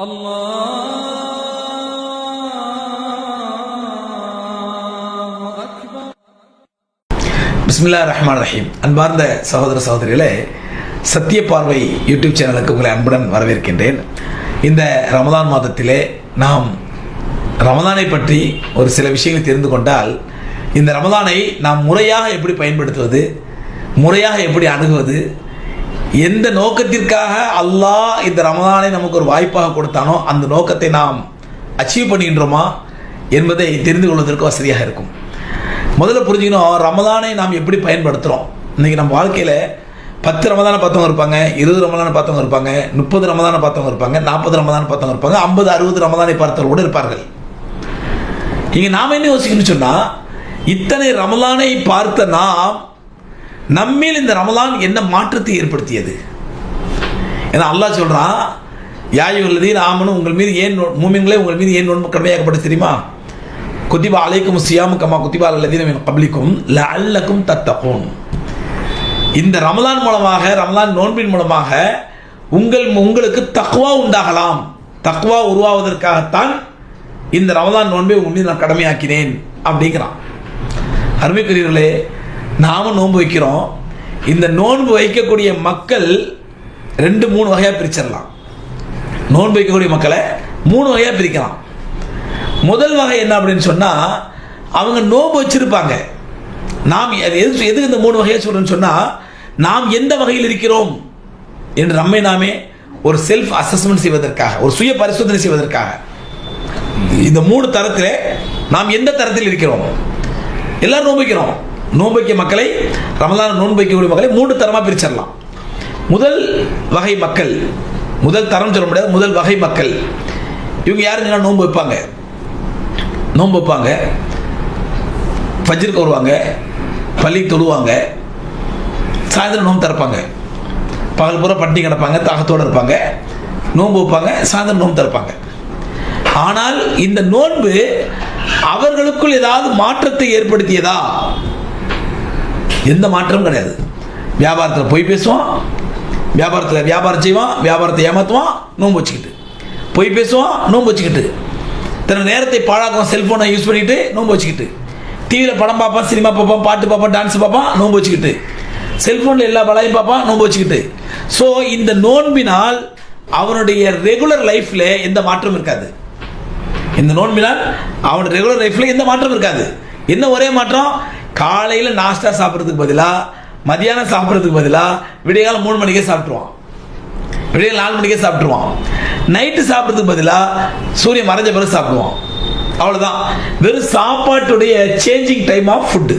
பிஸ்மில்லா ரஹ்மான் ரஹீம். அன்பார்ந்த சகோதர சகோதரிகளே சத்திய பார்வை யூடியூப் சேனலுக்கு உங்களை அன்புடன் வரவேற்கின்றேன். இந்த ரமதான் மாதத்திலே நாம் ரமதானை பற்றி ஒரு சில விஷயங்களை தெரிந்து கொண்டால் இந்த ரமதானை நாம் முறையாக எப்படி பயன்படுத்துவது முறையாக எப்படி அணுகுவது எந்த நோக்கத்திற்காக அல்லாஹ் இந்த ரமதானை நமக்கு ஒரு வாய்ப்பாக கொடுத்தானோ அந்த நோக்கத்தை நாம் அச்சீவ் பண்ணுகின்றோமா என்பதை தெரிந்து கொள்வதற்கு வசதியாக இருக்கும். முதல்ல புரிஞ்சுக்கணும் ரமதானை நாம் எப்படி பயன்படுத்துகிறோம் இன்றைக்கி நம்ம வாழ்க்கையில் பத்து ரமதானை பார்த்தவங்க இருப்பாங்க இருபது ரமதானை பார்த்தவங்க இருப்பாங்க முப்பது ரமதானை பார்த்தவங்க இருப்பாங்க நாற்பது ரமதானை பார்த்தவங்க இருப்பாங்க ஐம்பது அறுபது ரமதானை பார்த்தவர்கள் கூட இருப்பார்கள். இங்கே நாம் என்ன யோசிக்கணும்னு சொன்னால் இத்தனை ரமலானை பார்த்த நாம் நம்மில் இந்த ரமலான் என்ன மாற்றத்தை ஏற்படுத்தியது? ஏன்னா அல்லாஹ் சொல்கிறான் யாயுள்ளதீன் ஆமனும் உங்கள் மீது ஏன் நோ- மூமின்களே உங்கள் மீது ஏன் நோன்பு கடமையாக்கப்பட்டு தெரியுமா? குத்திபா அலைக்கும் சியாமு கமா குத்திபா அல்லதீன கபலிக்கும் லஅல்லக்கும் தத்தகும் இந்த ரமலான் மூலமாக ரமலான் நோன்பின் மூலமாக உங்கள் உங்களுக்கு தக்குவா உண்டாகலாம். தக்குவா உருவாவதற்காகத்தான் இந்த ரமலான் நோன்பை உங்கள் மீது நான் கடமையாக்கினேன் அப்படிங்கிறான். அருமைக்குரியவர்களே நாமும் நோன்பு வைக்கிறோம். இந்த நோன்பு வைக்கக்கூடிய மக்கள் ரெண்டு மூணு வகையாக பிரிச்சிடலாம். நோன்பு வைக்கக்கூடிய மக்களை மூணு வகையாக பிரிக்கலாம். முதல் வகை என்ன அப்படின்னு சொன்னால் அவங்க நோன்பு வச்சிருப்பாங்க. நாம் எது எது இந்த மூணு வகையை சொல்கிறேன்னு சொன்னால் நாம் எந்த வகையில் இருக்கிறோம் என்று நம்மை நாமே ஒரு செல்ஃப் அசஸ்மெண்ட் செய்வதற்காக ஒரு சுய பரிசோதனை செய்வதற்காக. இந்த மூணு தரத்தில் நாம் எந்த தரத்தில் இருக்கிறோம்? எல்லாரும் நோன்பு வைக்கிறோம் மக்களை ரமலான நோன்பு மக்களை மூன்று தரமாக பிரிச்சிடலாம். முதல் வகை மக்கள் முதல் தரம் சொல்ல முடியாது முதல் வகை மக்கள். இவங்க யாருங்கன்னா நோன்பு வைப்பாங்க. நோன்பு வைப்பாங்க. ஃபஜ்ருக்கு வருவாங்க. பள்ளி தொழுவாங்க. சாயந்தரம் நோன்பு திறப்பாங்க. பகல் பூரா பட்டி கிடப்பாங்க தாகத்தோடு இருப்பாங்க. நோன்பு வைப்பாங்க சாயந்தரம் நோன்பு திறப்பாங்க. ஆனால் இந்த நோன்பு அவர்களுக்குள் ஏதாவது மாற்றத்தை ஏற்படுத்தியதா? எந்த மாற்றமும் கிடையாது. வியாபாரத்தில் போய் பேசுவான் வியாபாரத்தில் வியாபாரம் செய்வான் வியாபாரத்தை ஏமாற்றுவான் நோன்பு வச்சுக்கிட்டு. போய் பேசுவான் நோன்பு வச்சுக்கிட்டு. தன் நேரத்தை பாழாக்குவான் செல்ஃபோனை யூஸ் பண்ணிக்கிட்டு நோன்பு வச்சுக்கிட்டு. டிவியில் படம் பார்ப்பான் சினிமா பார்ப்பான் பாட்டு பார்ப்பான் டான்ஸ் பார்ப்பான் நோன்பு வச்சுக்கிட்டு. செல்ஃபோனில் எல்லா பலையும் பார்ப்பான் நோன்பு வச்சுக்கிட்டு. ஸோ இந்த நோன்பினால் அவனுடைய ரெகுலர் லைஃப்பில் எந்த மாற்றமும் இருக்காது. இந்த நோன்பினால் அவனுடைய ரெகுலர் லைஃப்பில் எந்த மாற்றம் இருக்காது. என்ன ஒரே மாற்றம்? காலையில் நாஸ்டா சாப்பிட்றதுக்கு பதிலாக மதியானம் சாப்பிட்றதுக்கு பதிலாக விடியகாலம் மூணு மணிக்கே சாப்பிட்ருவான் விடிய நாலு மணிக்கே சாப்பிட்ருவான் நைட்டு சாப்பிட்றதுக்கு பதிலாக சூரியன் மறைஞ்ச பிறகு சாப்பிடுவான். அவ்வளோதான் வெறும் சாப்பாட்டுடைய சேஞ்சிங் டைம் ஆஃப் ஃபுட்டு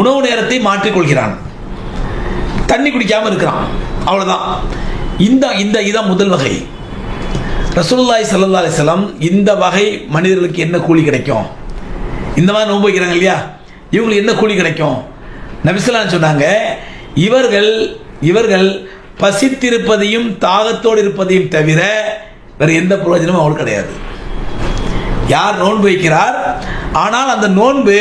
உணவு நேரத்தை மாற்றிக்கொள்கிறான். தண்ணி குடிக்காமல் இருக்கிறான். அவ்வளோதான் இந்த இந்த இதான் முதல் வகை. ரசூல்லாய் சல்லா அலிஸ்லாம் இந்த வகை மனிதர்களுக்கு என்ன கூலி கிடைக்கும்? இந்த மாதிரி நோன்பு வைக்கிறாங்க இல்லையா? இவங்களுக்கு என்ன கூலி கிடைக்கும்? நபிசலான்னு சொன்னாங்க இவர்கள் இவர்கள் பசித்திருப்பதையும் தாகத்தோடு இருப்பதையும் தவிர வேறு எந்த பிரயோஜனமும் அவங்களுக்கு கிடையாது. யார் நோன்பு வைக்கிறார்? ஆனால் அந்த நோன்பு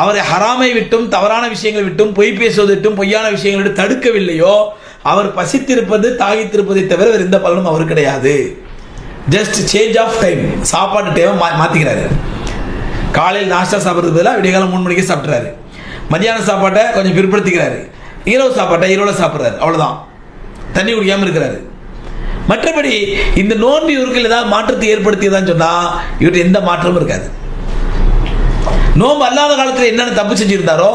அவரை ஹராமை விட்டும் தவறான விஷயங்களை விட்டும் பொய் பேசுவது விட்டும் பொய்யான விஷயங்களை விட்டு தடுக்கவில்லையோ அவர் பசித்திருப்பது தாகித்திருப்பதை தவிர வேறு எந்த பலனும் அவர் கிடையாது. ஜஸ்ட் சேஞ்ச் ஆஃப் டைம் சாப்பாட்டு டைமை மா மாற்றிக்கிறாரு காலையில் நாஷ்டா சாப்பிட்றது பதிலாக விடியகாலம் மூணு மணிக்கே சாப்பிட்றாரு மதியான சாப்பாட்டை கொஞ்சம் பிற்படுத்திக்கிறாரு. இரவு சாப்பாட்டை இரவில் சாப்பிட்றாரு. அவ்வளோதான் தண்ணி குடிக்காமல் இருக்கிறாரு. மற்றபடி இந்த நோன்பு இவர்கள் ஏதாவது மாற்றத்தை ஏற்படுத்தியதான்னு சொன்னால் இவர்கிட்ட எந்த மாற்றமும் இருக்காது. நோன்பு அல்லாத காலத்தில் என்னென்ன தப்பு செஞ்சுருந்தாரோ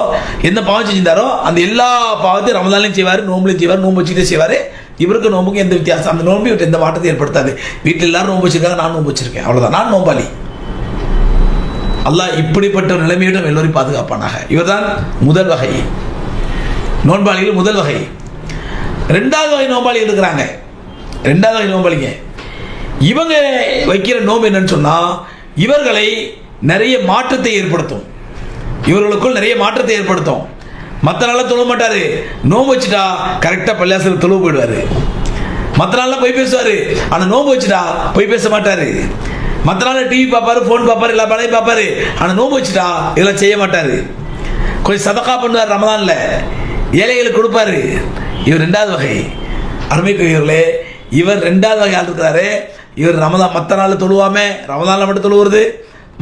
எந்த பாவம் செஞ்சிருந்தாரோ அந்த எல்லா பாவத்தையும் ரமதான்லையும் செய்வார் நோம்புலையும் செய்வார் நோன்பு வச்சுக்கிட்டே செய்வார். இவருக்கு நோம்புக்கும் எந்த வித்தியாசம்? அந்த நோன்பு இவர்கிட்ட எந்த மாற்றத்தை ஏற்படுத்தாது. வீட்டில் எல்லாரும் நோன்பு வச்சிருக்காங்க நான் நோன்பு வச்சிருக்கேன். அவ்வளோதான் நான் நோம்பாளி அல்லாஹ் இப்படிப்பட்ட ஒரு நிலைமையிடம் எல்லோரையும் பாதுகாப்பானாக. இவர்தான் முதல் வகை. நோன்பாளிகள் முதல் வகை. ரெண்டாவது வகை நோம்பாளி இருக்கிறாங்க. ரெண்டாவது வகை நோன்பாளிங்க. இவங்க வைக்கிற நோம்பு என்னன்னு சொன்னால் இவர்களை நிறைய மாற்றத்தை ஏற்படுத்தும். இவர்களுக்குள் நிறைய மாற்றத்தை ஏற்படுத்தும். மற்ற நாளில் தொழுவ மாட்டார். நோம்பு வச்சுட்டா கரெக்டாக பள்ளியாசல் தொழுவு போயிடுவார். மற்ற நாளில் போய் பேசுவார். ஆனால் நோம்பு வச்சுட்டா போய் பேச மாட்டார். மற்ற நாளில் டிவி பார்ப்பாரு ஃபோன் பார்ப்பாரு எல்லா பழையும் பார்ப்பாரு. ஆனால் நோம்பு வச்சுட்டா இதெல்லாம் செய்ய மாட்டாரு. கொஞ்சம் சதக்கா பண்ணுவார் ரமதானில். ஏழைகளுக்கு கொடுப்பாரு. இவர் ரெண்டாவது வகை. அருமைக்குரியவர்களே இவர் ரெண்டாவது வகை ஆள் இருக்கிறாரு. இவர் ரமதான் மற்ற நாளில் தொழுவாமே ரமதானில் மட்டும் தொழுவுறது.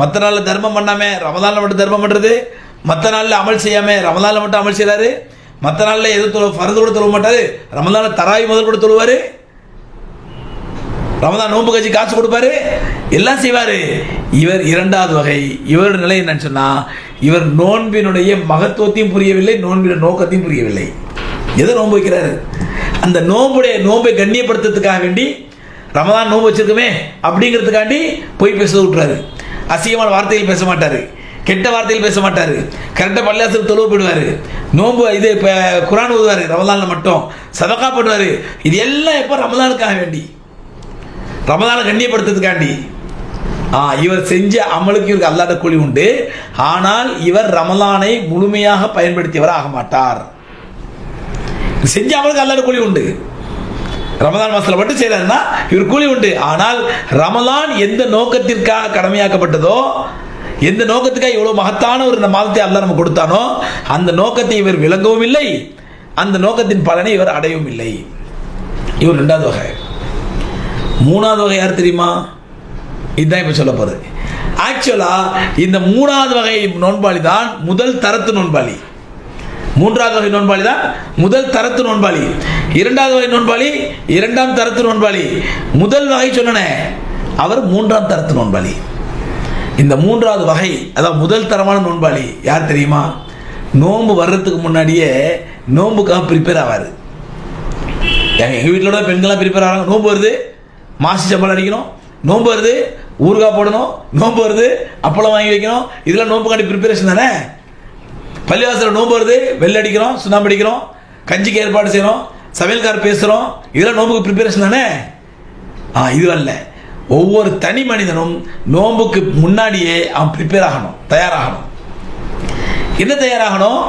மற்ற நாளில் தர்மம் பண்ணாமல் ரமதானில் மட்டும் தர்மம் பண்ணுறது மற்ற நாளில் அமல் செய்யாமல் ரமதானில் மட்டும் அமல் செய்கிறாரு மற்ற நாளில் எதுவும் தொழு ஃபரது கூட தொழுவ மாட்டார். ரமதானில் தராய் முதல் கூட தொழுவார். ரமதான் நோன்பு கட்சி காசு கொடுப்பாரு? எல்லாம் செய்வார். இவர் இரண்டாவது வகை. இவரோட நிலை என்னன்னு சொன்னால் இவர் நோன்பினுடைய மகத்துவத்தையும் புரியவில்லை நோன்பின நோக்கத்தையும் புரியவில்லை. எதை நோன்பு வைக்கிறாரு? அந்த நோம்புடைய நோன்பை கண்ணியப்படுத்துறதுக்காக வேண்டி ரமதான் நோன்பு வச்சிருக்குமே அப்படிங்கிறதுக்காண்டி போய் பேச விட்டுறாரு. அசிங்கமான வார்த்தையில் பேச மாட்டார். கெட்ட வார்த்தையில் பேச மாட்டார். கரெக்டாக பள்ளியாசல் தொழுவு போயிடுவாரு. நோன்பு இது இப்போ குரான் ஊதுவார் ரமதானில் மட்டும். சதக்கா பண்ணுவார். இது எல்லாம் எப்போ ரமதானுக்காக வேண்டி? ரமதானை கண்ணியப்படுத்துறதுக்காண்டி. ஆ இவர் செஞ்ச அமலுக்கு இவருக்கு அல்லாத கூலி உண்டு. ஆனால் இவர் ரமலானை முழுமையாக பயன்படுத்தியவர் ஆக மாட்டார். செஞ்ச அமலுக்கு அல்லாத கூலி உண்டு. ரமதான் மாசத்துல மட்டும் செய்யறாருன்னா இவர் கூலி உண்டு. ஆனால் ரமலான் எந்த நோக்கத்திற்காக கடமையாக்கப்பட்டதோ எந்த நோக்கத்துக்காக இவ்வளவு மகத்தான ஒரு மாதத்தை அல்ல நம்ம கொடுத்தானோ அந்த நோக்கத்தை இவர் விளங்கவும் இல்லை. அந்த நோக்கத்தின் பலனை இவர் அடையவும் இல்லை. இவர் ரெண்டாவது வகை. மூணாவது வகை யார் தெரியுமா? இதுதான் இப்போ சொல்ல போகிறது ஆக்சுவலாக இந்த மூணாவது வகை நோன்பாளி தான் முதல் தரத்து நோன்பாளி. மூன்றாவது வகை நோன்பாளி தான் முதல் தரத்து நோன்பாளி. இரண்டாவது வகை நோன்பாளி இரண்டாம் தரத்து நோன்பாளி. முதல் வகை சொன்னனே அவர் மூன்றாம் தரத்து நோன்பாளி. இந்த மூன்றாவது வகை அதாவது முதல் தரமான நோன்பாளி யார் தெரியுமா? நோன்பு வர்றதுக்கு முன்னாடியே நோன்புக்காக ப்ரிப்பேர் ஆவார். எங்கள் எங்கள் வீட்டிலோட பெண்கள்லாம் ப்ரிப்பேர் ஆகிறாங்க நோன்பு வருது? மாசி சம்பளம் அடிக்கணும் நோன்பு வருது ஊறுகாய் போடணும் நோன்பு வருது அப்பளம் வாங்கி வைக்கணும். இதெல்லாம் நோன்புக்காண்டி ப்ரிப்பரேஷன் தானே? பள்ளிவாசலில் நோன்பு வருது வெள்ளை அடிக்கிறோம் சுண்ணாம்பு அடிக்கிறோம் கஞ்சிக்கு ஏற்பாடு செய்கிறோம் சமையல்கார் பேசுகிறோம் இதெல்லாம் நோன்புக்கு ப்ரிப்பரேஷன் தானே? ஆ இது அல்ல. ஒவ்வொரு தனி மனிதனும் நோன்புக்கு முன்னாடியே அவன் ப்ரிப்பேர் ஆகணும் தயாராகணும். என்ன தயாராகணும்?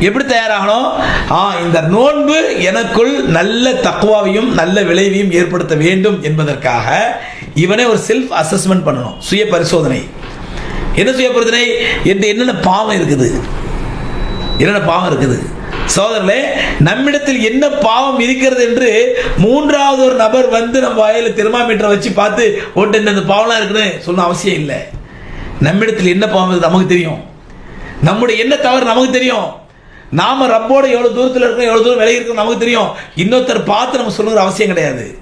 எப்படி தயாராகணும் ஆ இந்த நோன்பு எனக்குள் நல்ல தக்குவாவையும் நல்ல விளைவையும் ஏற்படுத்த வேண்டும் என்பதற்காக இவனே ஒரு செல்ஃப் அசஸ்மெண்ட் பண்ணணும் சுய பரிசோதனை. என்ன சுய பரிசோதனை? என்று என்னென்ன பாவம் இருக்குது? என்னென்ன பாவம் இருக்குது? சோதரர்களே நம்மிடத்தில் என்ன பாவம் இருக்கிறது என்று மூன்றாவது ஒரு நபர் வந்து நம்ம வாயில தெர்மாமீட்டரை வச்சு பார்த்து ஓட்டு இந்த பாவம்லாம் இருக்குன்னு சொல்ல அவசியம் இல்லை. நம்மிடத்தில் என்ன பாவம் நமக்கு தெரியும். நம்முடைய என்ன தவறு நமக்கு தெரியும்? நாம ரப்போட எவ்வளவு தூரத்தில் இருக்கோம் எவ்வளவு தூரம் விலகி இருக்கோம் நமக்கு தெரியும். இன்னொருத்தர் பார்த்து நம்ம சொல்லுங்கிற அவசியம் கிடையாது.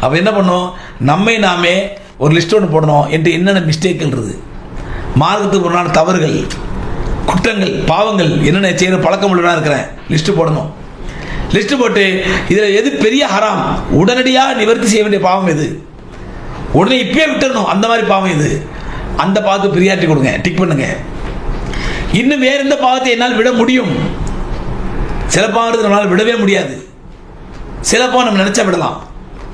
அப்ப என்ன பண்ணோம்? நம்மை நாமே ஒரு லிஸ்ட் ஒன்று போடணும். என்று என்னென்ன மிஸ்டேக்கள் இருக்குது? மார்க்கத்துக்கு முன்னாடி தவறுகள் குற்றங்கள் பாவங்கள் என்னென்ன செய்கிற பழக்கம் உள்ளதாக இருக்கிறேன். லிஸ்ட்டு போடணும். லிஸ்ட்டு போட்டு இதில் எது பெரிய ஹராம்? உடனடியாக நிவர்த்தி செய்ய வேண்டிய பாவம் எது? உடனே இப்பயே விட்டுறணும். அந்த மாதிரி பாவம் இது அந்த பாவத்துக்கு பிரியாரிட்டி கொடுங்க. டிக் பண்ணுங்கள் இன்னும் வேற எந்த பாவத்தை என்னால் விட முடியும்? சில பாவத்தை நம்மளால் விடவே முடியாது. சில பாவம் நம்ம நினைச்சா விடலாம்.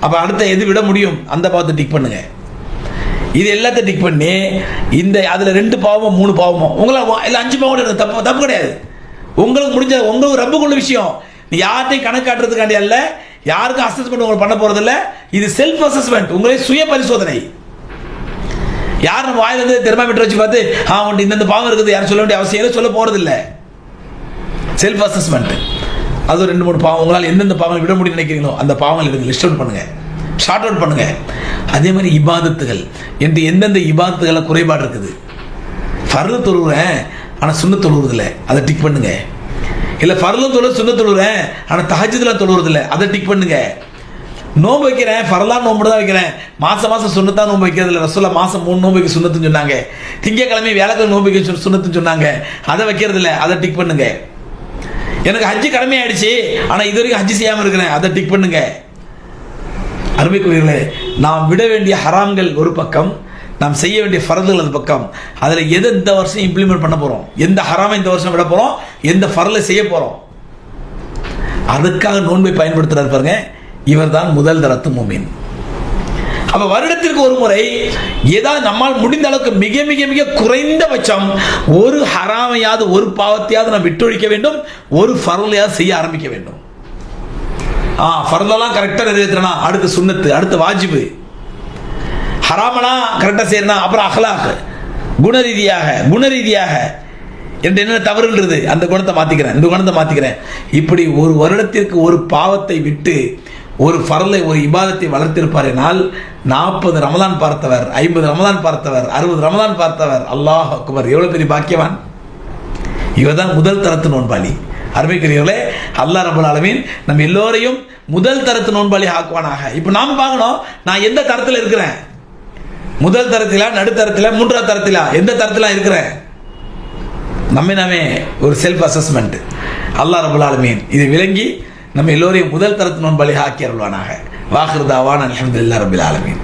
அப்ப அடுத்த எது விட முடியும்? அந்த பாவத்தை டிக் பண்ணுங்க. இது எல்லாத்தையும் டிக் பண்ணி இந்த அதுல ரெண்டு பாவமோ மூணு பாவமோ உங்களை இல்லை அஞ்சு பாவம் கூட தப்பு தப்பு கிடையாது. உங்களுக்கு முடிஞ்ச உங்களுக்கு ரொம்ப கொள்ள விஷயம். நீ யார்ட்டையும் கணக்காட்டுறதுக்காண்டி அல்ல யாருக்கும் அசஸ்மெண்ட் உங்களுக்கு பண்ண போறது இது செல்ஃப் அசஸ்மெண்ட் உங்களே சுய பரிசோதனை. யார் நம்ம வாயில இருந்து தெர்மாமீட்டர் வச்சு பார்த்து ஆ உண்டு இந்தந்த பாவம் இருக்குது யாரும் சொல்ல வேண்டிய அவசியம் எதுவும் சொல்ல போறது இல்லை செல்ஃப் அசஸ்மெண்ட் அது ரெண்டு மூணு பாவம். உங்களால் எந்தெந்த பாவங்களை விட முடியும்னு நினைக்கிறீங்களோ அந்த பாவங்கள் எடுங்க லிஸ்ட் அவுட் பண்ணுங்க. ஷார்ட் அவுட் பண்ணுங்க. அதே மாதிரி இபாதத்துகள். என்று எந்தெந்த இபாதத்துகளை குறைபாடு இருக்குது? ஃபர்லு தொழுகிறேன் ஆனால் சுண்ண தொழுவுறதில்ல. அதை டிக் பண்ணுங்க. இல்லை ஃபர்லும் தொழு சுண்ண தொழுகிறேன் ஆனால் தகஜத்தில் தொழுவுறதில்ல. அதை டிக் பண்ணுங்க. நோன்பு வைக்கிறேன் பரலா நோன்பு தான் வைக்கிறேன். மாசம் மாசம் சுண்ணத்தான் நோன்பு வைக்கிறது இல்லை ரசோல்லா மாசம் மூணு நோன்பு வைக்க சுண்ணத்துன்னு சொன்னாங்க. திங்கக்கிழமை வேலைக்கிழமை நோன்பு வைக்க சுண்ணத்துன்னு சொன்னாங்க. அதை வைக்கிறது இல்லை அதை டிக் பண்ணுங்க. எனக்கு ஹஜ்ஜு கடமை ஆயிடுச்சு ஆனால் இது வரைக்கும் ஹஜ்ஜு செய்யாமல் இருக்கிறேன். அதை டிக் பண்ணுங்க. அருமைக்குரியர்களே நாம் விட வேண்டிய ஹராம்கள் ஒரு பக்கம் நாம் செய்ய வேண்டிய ஃபரதுகள் அது பக்கம். அதில் எதை இந்த வருஷம் இம்ப்ளிமெண்ட் பண்ண போகிறோம் எந்த ஹராமை இந்த வருஷம் விட போகிறோம் எந்த ஃபரலை செய்ய போகிறோம் அதுக்காக நோன்பை பயன்படுத்துகிறார் பாருங்கள் இவர்தான் முதல் தரத்து மூமின். அப்ப வருடத்திற்கு ஒரு முறை ஏதாவது நம்மால் முடிந்த அளவுக்கு மிக மிக மிக குறைந்தபட்சம் ஒரு ஹராமையாவது ஒரு பாவத்தையாவது நாம் விட்டொழிக்க வேண்டும் ஒரு ஃபரலையாவது செய்ய ஆரம்பிக்க வேண்டும். ஆ ஃபரலெல்லாம் கரெக்டாக நிறைவேற்றுறனா? அடுத்து சுண்ணத்து அடுத்து வாஜிபு. ஹராமனா கரெக்டாக செய்யறனா? அப்புறம் அஹ்லாக் குணரீதியாக குணரீதியாக. என்று என்ன தவறுன்றது அந்த குணத்தை மாத்திக்கிறேன் இந்த குணத்தை மாத்திக்கிறேன். இப்படி ஒரு வருடத்திற்கு ஒரு பாவத்தை விட்டு ஒரு ஃபரலை ஒரு இபாதத்தை வளர்த்திருப்பாரினால் நாற்பது ரமதான் பார்த்தவர் ஐம்பது ரமதான் பார்த்தவர் அறுபது ரமதான் பார்த்தவர் அல்லாஹ் அக்பர். எவ்வளோ பெரிய பாக்கியவான்? இவர் தான் முதல் தரத்து நோன்பாளி. அருமைக்குரியவர்களே அல்லாஹ் ரபுல் ஆலமீன் நம்ம எல்லோரையும் முதல் தரத்து நோன்பாளி ஆக்குவானாக. இப்போ நாம் பார்க்கணும் நான் எந்த தரத்தில் இருக்கிறேன்? முதல் தரத்திலா நடுத்தரத்தில் மூன்றாவது தரத்திலா? எந்த தரத்தில் இருக்கிறேன்? நம்ம நாமே ஒரு செல்ஃப் அசஸ்மெண்ட் அல்லா ரபுல் ஆலமீன் இது விளங்கி நம்ம எல்லோரையும் முதல் தரத்து நோன்பாளி ஆக்கியருள்வானாக அருள்வானாக அலமதுல்லா ரபில் ஆலமீன்.